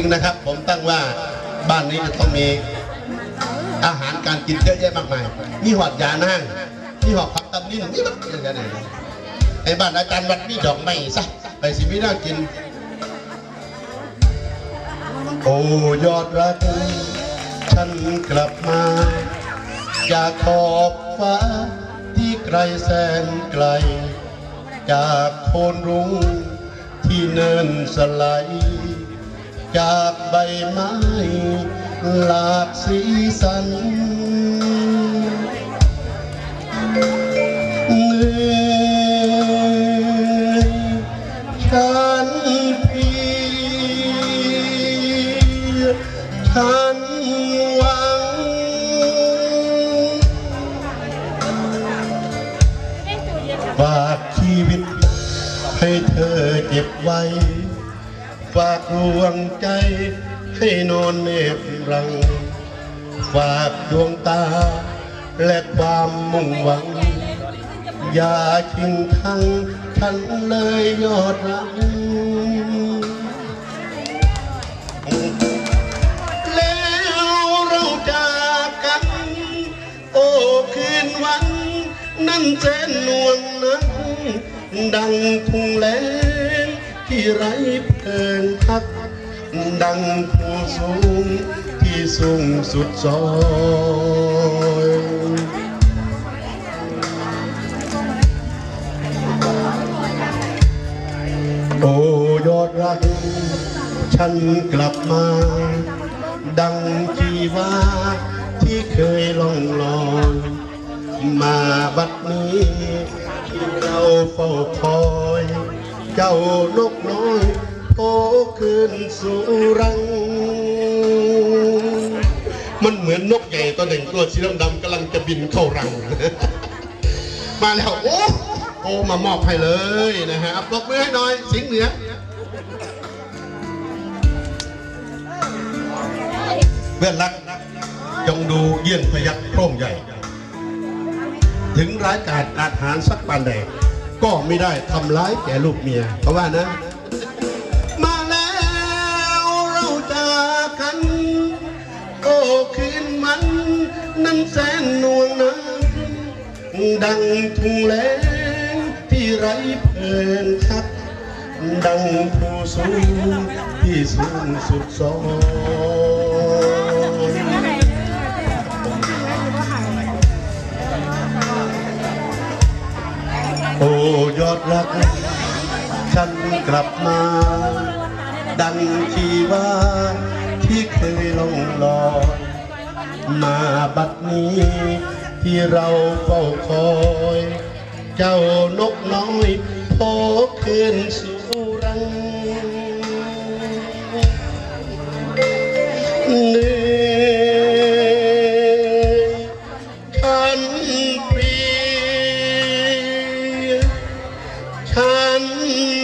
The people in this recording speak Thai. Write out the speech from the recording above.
ริงๆนะครับ ผมตั้งว่าบ้านนี้จะต้องมีอาหารการกินเยอะแยะมากมาย มีหอดยานั่งมีหอดผักตำนิ่นนี่มันเยอะแยะเลยไอ้บ้านอาจารย์วัดมีดอกไม้ซะไปสิมีน่ากิน โอ้ยอดรักฉันกลับมาจากขอบฟ้าที่ไกลแสนไกล จากโคนรุ้งที่เนินสไลด์ จากใบไม้หลากสีสัน เหนื่อยฉันเพียรฉันหวัง ฝากชีวิตให้เธอเก็บไว้ ฝากดวงใจให้นอนเนบรัง ฝากดวงตา และความมุ่งหวัง อย่าทิ้งทั้งฉันเลยยอดรักแล้วเราจากกัน โอ้คืนวัน นั้นแสนนวลนั้นดังทุ่งแลง ที่ไร้เพลิงพัก ดังผู้สูงที่สูงสุดซอยโอ้ยอดรัก ฉันกลับมา ดังจีวาที่เคยล่องลอยมาบัดนี้ที่เราเฝ้าคอย เจ้านกน้อยโผคืนสู่รัง มันเหมือนนกใหญ่ตัวหนึ่งตัวสีดำๆกำลังจะบินเข้ารัง มาแล้วโอ้โอ้มามอบให้เลยนะฮะปรบมือให้หน่อยสิงเหนือเพื่อนรักจงดูเยี่ยนพยักโคร่งใหญ่ ถึงร้ายกาจอาหารสักปานใด ก็ไม่ได้ทำร้ายแก่ลูกเมียเพราะว่านะ มาแล้วเราจากกัน โอ้คืนมันนั้นแสนนวลนั้นดังทุ่งแลงที่ไร้เพลิงพักดังผู้สูงที่สูงสุดซอย โอ้ยอดรัก ฉันกลับมา ดังชีวาที่เคยลงลอยมาบัดนี้ที่เราเฝ้าคอย เจ้านกน้อยโผคืนสู่รัง من